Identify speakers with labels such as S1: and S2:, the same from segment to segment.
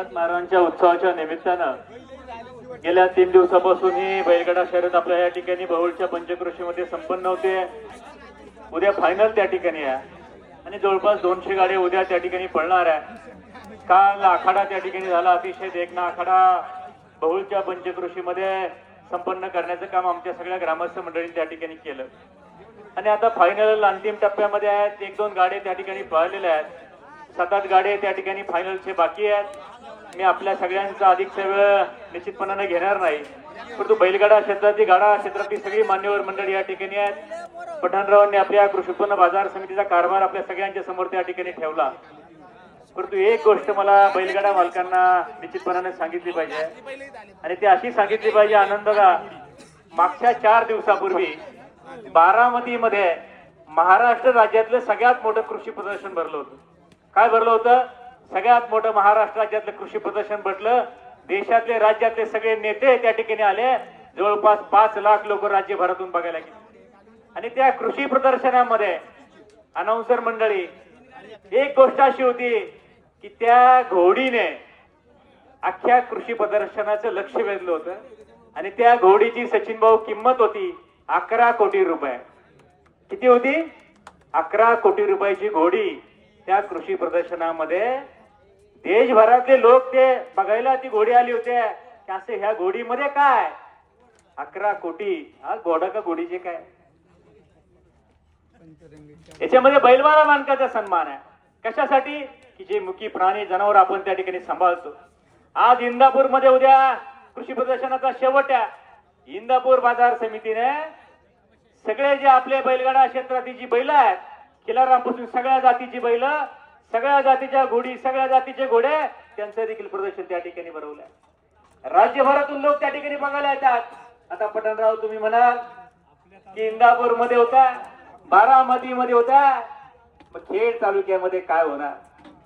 S1: एकनाथ महाराजांच्या उत्सवाच्या निमित्तानं गेल्या तीन दिवसापासून ही बैलगाडा शर्यत आपल्या या ठिकाणी बहूळच्या पंचक्रोशीमध्ये संपन्न होते. उद्या फायनल त्या ठिकाणी आहे. आणि जवळपास दोनशे गाड्या उद्या त्या ठिकाणी पळणार आहे. काल आखाडा त्या ठिकाणी झाला. अतिशय देखना आखाडा बहुळच्या पंचक्रोशीमध्ये संपन्न करण्याचं काम आमच्या सगळ्या ग्रामस्थ मंडळींनी त्या ठिकाणी केलं. आणि आता फायनल अंतिम टप्प्यामध्ये आहेत. एक दोन गाड्या त्या ठिकाणी पळालेल्या आहेत. सात आठ गाड्या त्या ठिकाणी फायनलचे बाकी आहेत. मी आपल्या सगळ्यांचा अधिक वेळ निश्चितपणाने घेणार नाही. परंतु बैलगाडा क्षेत्रातली गाडा क्षेत्रातली सगळी मान्यवर मंडळी या ठिकाणी आहेत पठाणरावांनी आपल्या कृषी उत्पन्न बाजार समितीचा कारभार आपल्या सगळ्यांच्या समोर त्या ठिकाणी ठेवला. परंतु एक गोष्ट मला बैलगाडा मालकांना निश्चितपणाने सांगितली पाहिजे. आणि ती अशी सांगितली पाहिजे आनंदगा मागच्या चार दिवसापूर्वी बारामतीमध्ये महाराष्ट्र राज्यातलं सगळ्यात मोठं कृषी प्रदर्शन भरलं होतं. काय भरलं होतं? सगळ्यात मोठं महाराष्ट्र राज्यातलं कृषी प्रदर्शन म्हटलं देशातले राज्यातले सगळे नेते त्या ठिकाणी आले. जवळपास पाच लाख लोक राज्यभरातून बघायला गेले. आणि त्या कृषी प्रदर्शनामध्ये अनाऊन्सर मंडळी एक गोष्ट अशी होती की त्या घोडीने अख्ख्या कृषी प्रदर्शनाचं लक्ष वेधलं होतं. आणि त्या घोडीची सचिन भाऊ किंमत होती अकरा कोटी रुपये. किती होती? अकरा कोटी रुपयाची घोडी त्या कृषी प्रदर्शनामध्ये देशभरातले लोक ते बघायला ती घोडी आली होती. असं ह्या घोडीमध्ये काय? अकरा कोटी. हा घोडा का घोडीचे काय? याच्यामध्ये बैलवाला मानकाचा सन्मान आहे. कशासाठी? की जे मुकी प्राणी जनावर आपण त्या ठिकाणी सांभाळतो. आज इंदापूरमध्ये उद्या कृषी प्रदर्शनाचा शेवट आहे. इंदापूर बाजार समितीने सगळे जे आपले बैलगाडा क्षेत्रातील जी बैल आहेत खिलारांपासून सगळ्या जातीची बैल सगळ्या जातीच्या घोडी सगळ्या जातीचे घोडे त्यांचं देखील प्रदर्शन त्या ठिकाणी भरवलंय. राज्यभरातून लोक त्या ठिकाणी बघायला येतात. आता पटणराव तुम्ही म्हणाल की इंदापूरमध्ये होता बारामती मध्ये होता. मग खेड तालुक्यामध्ये काय होणार?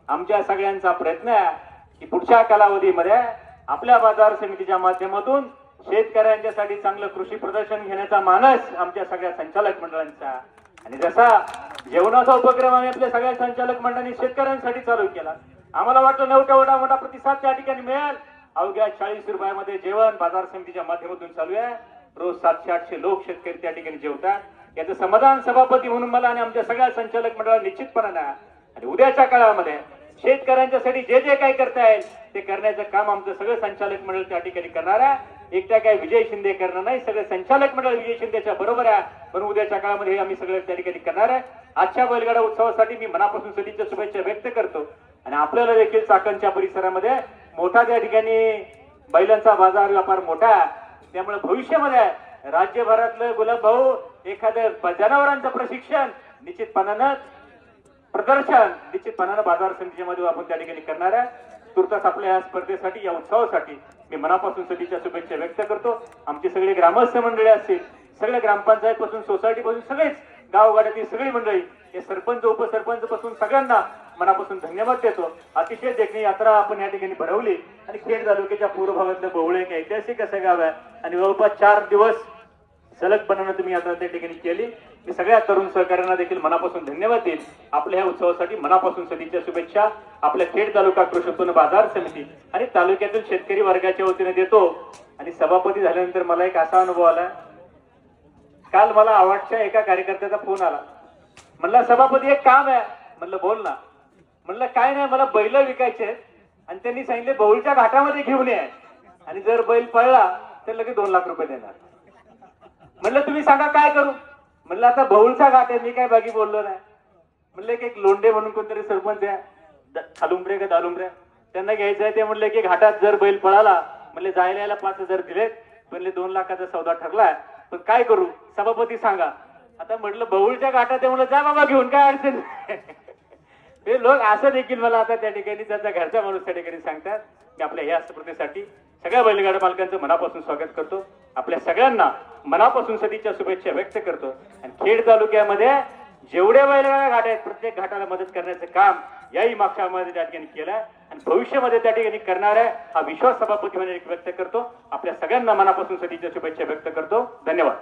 S1: आमच्या सगळ्यांचा प्रयत्न आहे की पुढच्या कालावधीमध्ये आपल्या बाजार समितीच्या माध्यमातून शेतकऱ्यांच्यासाठी चांगलं कृषी प्रदर्शन घेण्याचा मानस आमच्या सगळ्या संचालक मंडळांचा आणि जसा जेवणाचा उपक्रम आम्ही आपल्या सगळ्या संचालक मंडळाने शेतकऱ्यांसाठी चालू केला आम्हाला वाटलं नवटा एवढा मोठा प्रतिसाद त्या ठिकाणी मिळेल. अवघ्या चाळीस रुपयामध्ये जेवण बाजार समितीच्या माध्यमातून चालू आहे. रोज सातशे आठशे लोक शेतकरी त्या ठिकाणी जेवतात. याचं समाधान सभापती म्हणून मला आणि आमच्या सगळ्या संचालक मंडळाला निश्चितपणाने आणि उद्याच्या काळामध्ये शेतकऱ्यांच्यासाठी जे जे काही करता येईल ते करण्याचं काम आमचं सगळं संचालक मंडळ त्या ठिकाणी करणार आहे. एकट्या काय विजय शिंदे करणार नाही सगळे संचालक मंडळ विजय शिंदेच्या बरोबर आहे. पण उद्याच्या काळामध्ये हे आम्ही सगळं त्या ठिकाणी करणार आहे. आजच्या बैलगाडा उत्सवासाठी मी मनापासून सदिच्छा शुभेच्छा व्यक्त करतो. आणि आपल्याला देखील चाकणच्या परिसरामध्ये मोठा त्या ठिकाणी बैलांचा बाजार व्यापार मोठा त्यामुळे भविष्यामध्ये राज्यभरातलं गुलाब भाऊ एखाद्या जनावरांचं प्रशिक्षण निश्चितपणानं प्रदर्शन निश्चितपणानं बाजार समितीच्या मध्ये आपण त्या ठिकाणी करणार आहे. तुर्तास आपल्या या स्पर्धेसाठी या उत्सवासाठी मी मनापासून सदिच्छा शुभेच्छा व्यक्त करतो. आमची सगळी ग्रामस्थ मंडळी असतील सगळ्या ग्रामपंचायत पासून सोसायटी पासून सगळेच गावगाड्यातील सगळी मंडळी हे सरपंच उपसरपंच पासून सगळ्यांना मनापासून धन्यवाद देतो. अतिशय देखणी यात्रा आपण या ठिकाणी भरवली आणि खेड तालुक्याच्या पूर्व भागातलं बहुळे एक ऐतिहासिक असं गाव आहे. आणि जवळपास चार दिवस सलगपणानं तुम्ही आता त्या ठिकाणी केली. मी सगळ्या तरुण सहकाऱ्यांना देखील मनापासून धन्यवाद देईल आपल्या ह्या उत्सवासाठी मनापासून सदिच्छा शुभेच्छा. आपल्या खेड तालुका कृषी उत्पन्न बाजार समिती आणि तालुक्यातील शेतकरी वर्गाच्या वतीने देतो. आणि सभापती झाल्यानंतर मला एक असा अनुभव आला. काल मला आवडच्या एका कार्यकर्त्याचा फोन आला. म्हणला सभापती एक काम आहे. म्हणलं बोल ना. म्हणलं काय नाही मला बैल विकायचे आणि त्यांनी सांगितले बौलच्या घाटामध्ये घेऊन ये. आणि जर बैल पळला तर लगेच दोन लाख रुपये देणार. म्हणलं तुम्ही सांगा काय करू? म्हणलं आता बहुलचा घाट आहे मी काय बाकी बोललो नाही. म्हणलं की एक लोंडे म्हणून कोणतरी सरपंच आहे द- खालुंबरे का दालुंबरे? त्यांना घ्यायचं आहे ते म्हणले की घाटात जर बैल पळाला म्हणले जायला यायला पाच हजार दिलेत म्हणले दोन लाखाचा सौदा ठरलाय पण काय करू? सभापती सांगा. आता म्हटलं बहुळच्या घाटात आहे म्हणलं जा बाबा घेऊन काय अडचण ते हे लोक असं देखील मला आता त्या ठिकाणी त्याचा घरचा माणूस त्या ठिकाणी सांगतात की आपल्या या स्पर्धेसाठी सगळ्या बैलगाडा मालकांचं मनापासून स्वागत करतो. आपल्या सगळ्यांना मनापासून सदीच्या शुभेच्छा व्यक्त करतो. आणि खेड तालुक्यामध्ये जेवढे बैलगाड्या घाट आहेत प्रत्येक घाटाला मदत करण्याचं काम याही मागच्या मध्ये त्या ठिकाणी केलं आणि भविष्यामध्ये त्या ठिकाणी करणार आहे हा विश्वास सभापती म्हणून व्यक्त करतो. आपल्या सगळ्यांना मनापासून सदीच्या शुभेच्छा व्यक्त करतो. धन्यवाद.